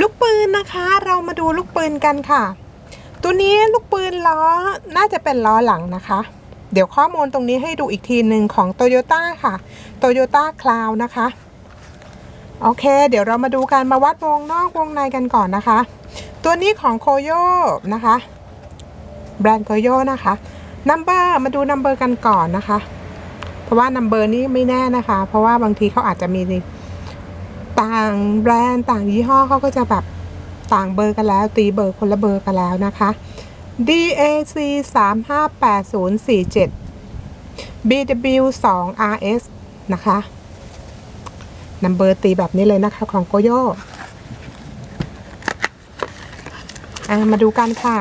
ลูกปืนนะคะเรามาดูลูกปืนกันค่ะ ตัวนี้ลูกปืนล้อน่าจะเป็นล้อหลังนะคะ เดี๋ยวข้อมูลตรงนี้ให้ดูอีกทีหนึ่งของ Toyota ค่ะ Toyota Cloud นะคะ โอเค เดี๋ยวเรามาดูการมาวัดวงนอกวงในกันก่อนนะคะ ตัวนี้ของโคโยนะคะ แบรนด์โคโยนะคะนัมเบอร์มาดูนัมเบอร์กันก่อนนะคะ เพราะว่านัมเบอร์นี้ไม่แน่นะคะ เพราะว่าบางทีเขาอาจจะมี ต่างแบรนด์ต่างยี่ห้อเขาก็จะแบบต่างเบอร์กันแล้ว ตีเบอร์คนละเบอร์กันแล้วนะคะ DAC 358047 BW 2 RS นะคะนัมเบอร์ตีแบบนี้เลยนะคะของโกโยอ่มาดูกันค่ะ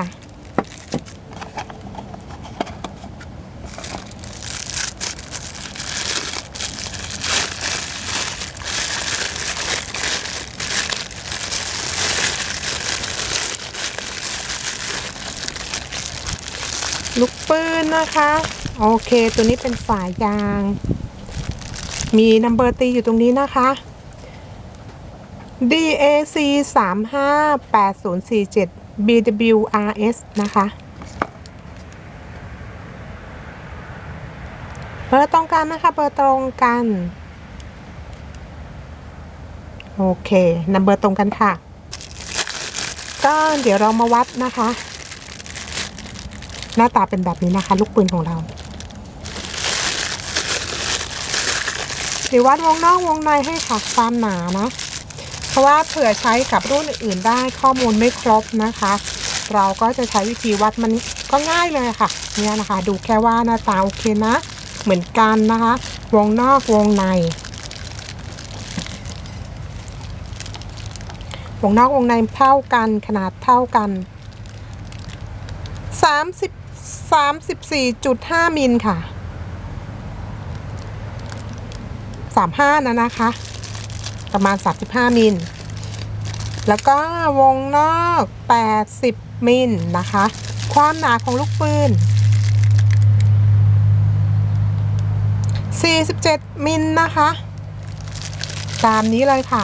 ลูกปืนนะคะ โอเคตัวนี้เป็นฝายาง มีนัมเบอร์ตีอยู่ตรงนี้นะคะ DAC 358047 BWRS นะคะ เบอร์ตรงกันนะคะ เบอร์ตรงกัน โอเคนัมเบอร์ตรงกันค่ะ ก็เดี๋ยวเรามาวัดนะคะ หน้าตาเป็นแบบนี้นะคะ ลูกปืนของเราเดี๋ยววัดวงนอกวงในให้ค่ะความหนานะ เพราะว่าเผื่อใช้กับรุ่นอื่นได้ข้อมูลไม่ครบนะคะ เราก็จะใช้วิธีวัดมันก็ง่ายเลยค่ะ เนี่ยนะคะ ดูแค่ว่าหน้าตาโอเคนะ เหมือนกันนะคะ วงนอกวงใน วงนอกวงในเท่ากันขนาดเท่ากัน 30 34.5 มิลค่ะ 35 นะนะคะ ประมาณ 35 มิล แล้วก็วงนอก 80 มิลนะคะ ความหนาของลูกปืน 47 มิลนะคะ ตามนี้เลยค่ะ